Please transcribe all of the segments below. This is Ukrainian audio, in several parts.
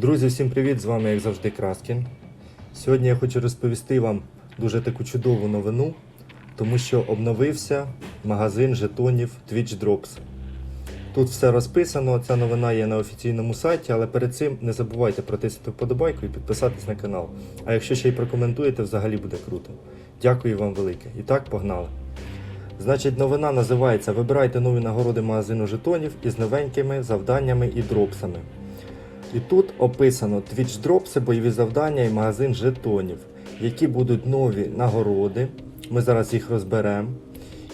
Друзі, всім привіт! З вами, як завжди, Краскін. Сьогодні я хочу розповісти вам дуже таку чудову новину, тому що обновився магазин жетонів Twitch Drops. Тут все розписано, ця новина є на офіційному сайті, але перед цим не забувайте протиснути вподобайку і підписатись на канал. А якщо ще й прокоментуєте, взагалі буде круто. Дякую вам велике. І так, погнали. Значить, новина називається Вибирайте нові нагороди магазину жетонів із новенькими завданнями і дропсами. І тут описано Drops, бойові завдання і магазин жетонів, які будуть нові нагороди. Ми зараз їх розберемо.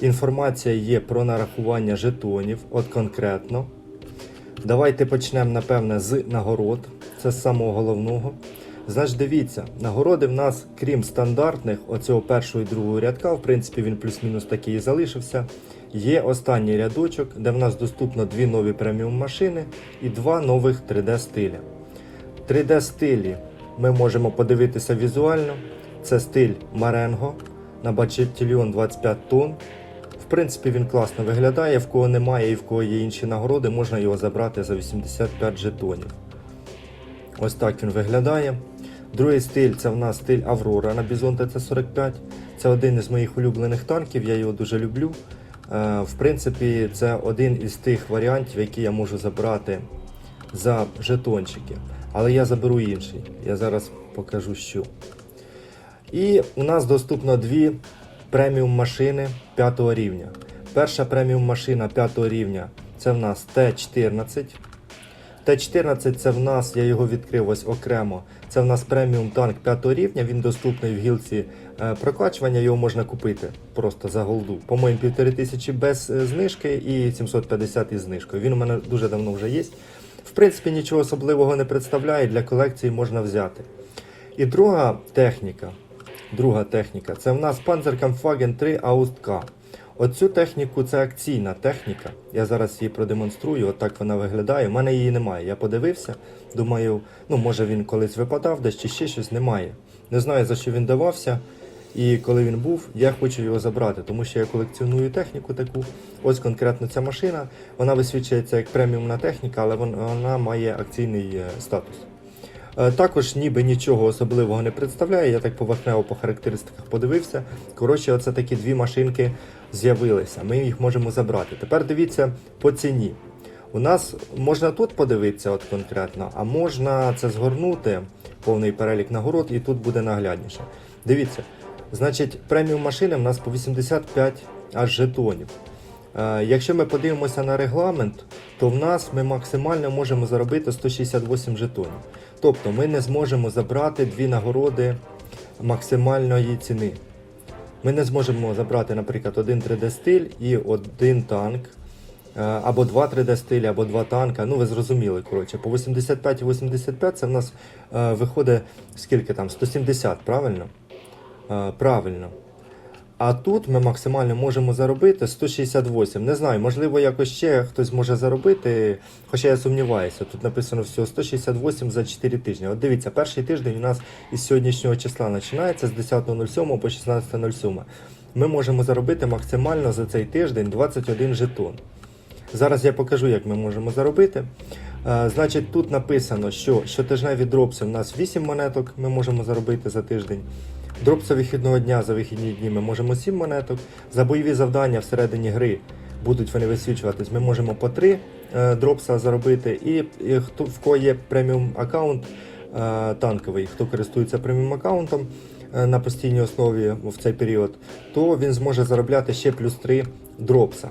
Інформація є про нарахування жетонів, от конкретно. Давайте почнемо, напевне, з нагород. Це з самого головного. Значить, дивіться, нагороди в нас, крім стандартних, оцього першого і другого рядка, в принципі, він плюс-мінус такий і залишився. Є останній рядочок, де в нас доступно дві нові преміум машини і два нових 3D стиля. 3D стилі ми можемо подивитися візуально. Це стиль Marengo на бачетільйон 25 тонн. В принципі, він класно виглядає. В кого немає і в кого є інші нагороди, можна його забрати за 85 жетонів. Ось так він виглядає. Другий стиль це в нас стиль Аврора на Бізон ТЦ-45. Це один із моїх улюблених танків, я його дуже люблю. Е, В принципі, це один із тих варіантів, які я можу забрати за жетончики. Але я заберу інший. Я зараз покажу що. І у нас доступно дві преміум машини 5 рівня. Перша преміум машина 5 рівня це в нас Т-14. Т-14 це в нас, я його відкрив ось окремо. Це в нас преміум танк 5 рівня, він доступний в гілці е, прокачування, його можна купити просто за голду. По-моєму, 1500 без е, знижки і 750 із знижкою. Він у мене дуже давно вже є. В принципі, нічого особливого не представляє, для колекції можна взяти. І друга техніка. Друга техніка це в нас Panzerkampfwagen 3 Aust-K. Оцю техніку це акційна техніка. Я зараз її продемонструю, от так вона виглядає. У мене її немає. Я подивився, думаю, ну може він колись випадав, десь чи ще щось немає. Не знаю за що він давався. І коли він був, я хочу його забрати, тому що я колекціоную техніку таку. Ось конкретно ця машина. Вона висвічується як преміумна техніка, але вона має акційний е, статус. Е, Також ніби нічого особливого не представляє. Я так поверхнево по характеристиках подивився. Коротше, оце такі дві машинки з'явилися. Ми їх можемо забрати. Тепер дивіться по ціні. У нас можна тут подивитися от конкретно, а можна це згорнути, повний перелік нагород, і тут буде наглядніше. Дивіться, значить, преміум машини в нас по 85 аж жетонів. Е, Якщо ми подивимося на регламент, то в нас ми максимально можемо заробити 168 жетонів. Тобто ми не зможемо забрати дві нагороди максимальної ціни. Ми не зможемо забрати, наприклад, один 3D стиль і один танк, е, або два 3D стилі, або два танка. Ну, ви зрозуміли, коротше, по 85 і 85 це в нас е, виходить скільки там? 170, правильно? Е, Правильно. А тут ми максимально можемо заробити 168. Не знаю, можливо, якось ще хтось може заробити, хоча я сумніваюся. Тут написано всього 168 за 4 тижні. От дивіться, перший тиждень у нас із сьогоднішнього числа починається з 10.07 по 16.07. Ми можемо заробити максимально за цей тиждень 21 жетон. Зараз я покажу, як ми можемо заробити. Е, Значить, тут написано, що щотижневі дропси у нас 8 монеток ми можемо заробити за тиждень. Дропси вихідного дня за вихідні дні ми можемо 7 монеток. За бойові завдання всередині гри будуть вони висвічуватись. Ми можемо по 3 е, дропса заробити. І, і хто в кого є преміум аккаунт е, танковий, хто користується преміум аккаунтом е, на постійній основі в цей період, то він зможе заробляти ще плюс 3 дропса.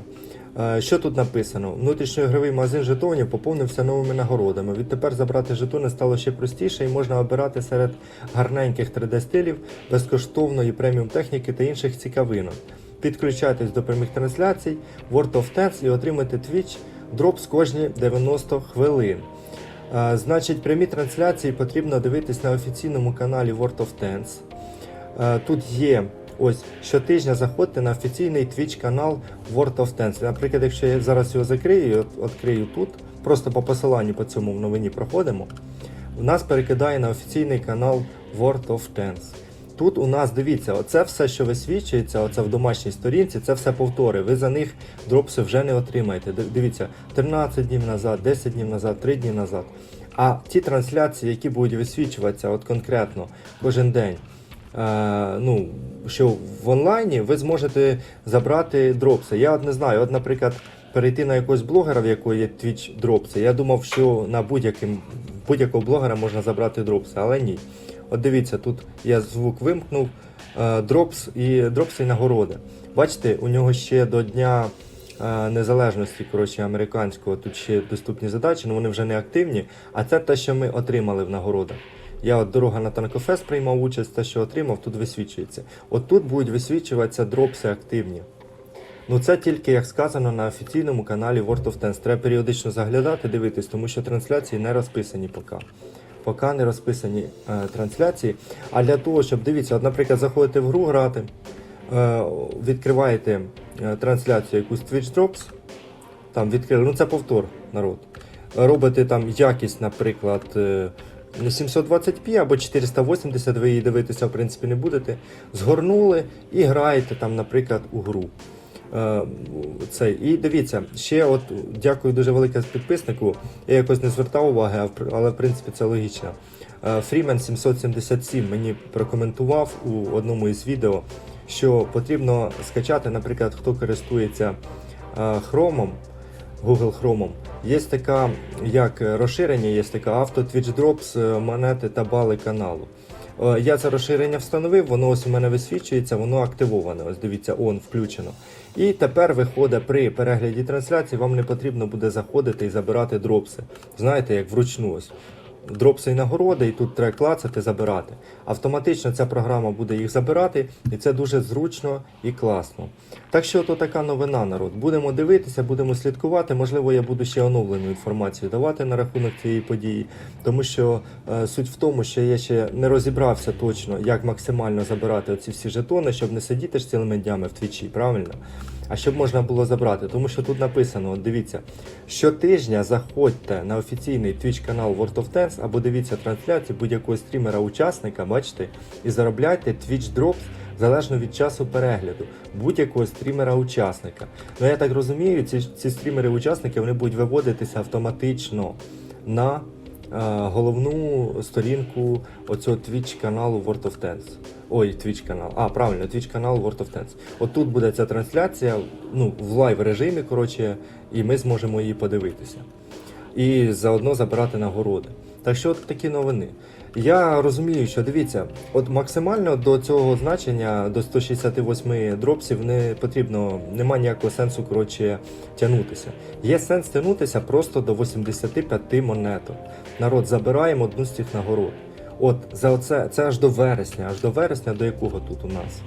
Е, Що тут написано? Внутрішньоігровий магазин жетонів поповнився новими нагородами. Відтепер забрати жетони стало ще простіше і можна обирати серед гарненьких 3D-стилів, безкоштовної преміум техніки та інших цікавинок. Підключайтесь до прямих трансляцій World of Tanks і отримайте Twitch дропс кожні 90 хвилин. Е, Значить, прямі трансляції потрібно дивитись на офіційному каналі World of Tanks. Е, Тут є ось щотижня заходьте на офіційний Twitch канал World of Tanks. Наприклад, якщо я зараз його закрию, відкрию тут, просто по посиланню по цьому в новині проходимо. В нас перекидає на офіційний канал World of Tanks. Тут у нас дивіться, оце все, що висвічується, оце в домашній сторінці, це все повтори. Ви за них дропси вже не отримаєте. Дивіться, 13 днів назад, 10 днів назад, 3 дні назад. А ті трансляції, які будуть висвічуватися от конкретно кожен день, ну, що в онлайні ви зможете забрати дропси. Я от не знаю, от, наприклад, перейти на якогось блогера, в якого є Twitch дропси. Я думав, що на будь-яким, будь-якого блогера можна забрати дропси, але ні. От дивіться, тут я звук вимкнув, е, дропс і дропси і нагороди. Бачите, у нього ще до Дня е, Незалежності коротше, американського тут ще доступні задачі, але вони вже не активні. А це те, що ми отримали в нагородах. Я от дорога на Танкофест приймав участь, те, що отримав, тут висвічується. От тут будуть висвічуватися дропси активні. Ну це тільки як сказано на офіційному каналі World of Tanks. Треба періодично заглядати, дивитись, тому що трансляції не розписані поки. Поки не розписані е, трансляції. А для того, щоб дивіться, от, наприклад, заходите в гру грати, е, відкриваєте е, трансляцію якусь Twitch Drops, там відкрили, ну це повтор народ. Робите там якість, наприклад, е, 720p або 480, ви її дивитися, в принципі, не будете. Згорнули і граєте там, наприклад, у гру. Е, Цей. І дивіться, ще от дякую дуже велике підписнику. Я якось не звертав уваги, але в принципі це логічно. Е, Freeman 777 мені прокоментував у одному із відео, що потрібно скачати, наприклад, хто користується е, Chrome, Google Chrome. Є така, як розширення, є така авто Twitch Drops, е, монети та бали каналу. Е, Я це розширення встановив, воно ось у мене висвічується, воно активоване. Ось дивіться, он включено. І тепер виходить при перегляді трансляції, вам не потрібно буде заходити і забирати дропси. Знаєте, як вручну ось. Дропси і нагороди, і тут треба клацати, забирати. Автоматично ця програма буде їх забирати, і це дуже зручно і класно. Так що то така новина, народ. Будемо дивитися, будемо слідкувати. Можливо, я буду ще оновлену інформацію давати на рахунок цієї події, тому що е, суть в тому, що я ще не розібрався точно, як максимально забирати оці всі жетони, щоб не сидіти ж цілими днями в твічі, правильно? А щоб можна було забрати, тому що тут написано, от дивіться, щотижня заходьте на офіційний Twitch канал World of Tanks або дивіться трансляції будь-якого стрімера-учасника, бачите, і заробляйте Twitch Drops залежно від часу перегляду будь-якого стрімера-учасника. Ну я так розумію, ці, ці стрімери-учасники вони будуть виводитися автоматично на головну сторінку оцього Twitch каналу World of Tanks. Ой, Twitch канал. А, правильно, Twitch канал World of Tanks. Отут буде ця трансляція ну, в лайв режимі, коротше, і ми зможемо її подивитися. І заодно забирати нагороди. Так що от такі новини. Я розумію, що дивіться, от максимально до цього значення, до 168 дропсів, не потрібно, нема ніякого сенсу коротше, тягнутися. Є сенс тягнутися просто до 85 монеток. Народ, забираємо одну з цих нагород. От за оце, це аж до вересня, аж до вересня, до якого тут у нас.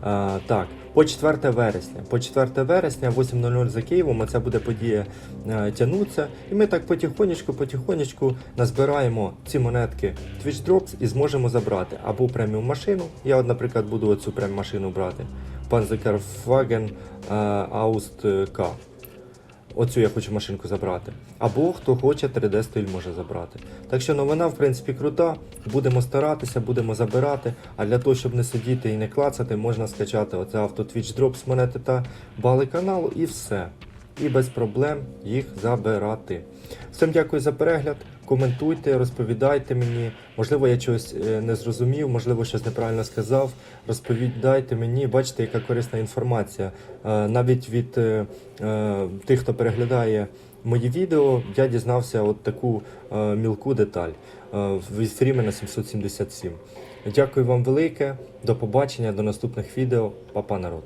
А, так, по 4 вересня. По 4 вересня, 8.00 за Києвом, оця буде подія е, тягнутися. І ми так потихонечку, потихонечку назбираємо ці монетки Twitch Drops і зможемо забрати або преміум машину. Я, от, наприклад, буду оцю преміум машину брати. Panzer е, Aust K. Оцю я хочу машинку забрати. Або хто хоче 3D стиль може забрати. Так що новина, в принципі, крута. Будемо старатися, будемо забирати. А для того, щоб не сидіти і не клацати, можна скачати оце авто Twitch Drops монети та бали каналу і все. І без проблем їх забирати. Всім дякую за перегляд. Коментуйте, розповідайте мені. Можливо, я чогось е, не зрозумів, можливо, щось неправильно сказав. Розповідайте мені, бачите, яка корисна інформація. Е, Навіть від е, тих, хто переглядає мої відео, я дізнався от таку мілку деталь від Фрімена 777. Дякую вам велике, до побачення, до наступних відео. Папа народ.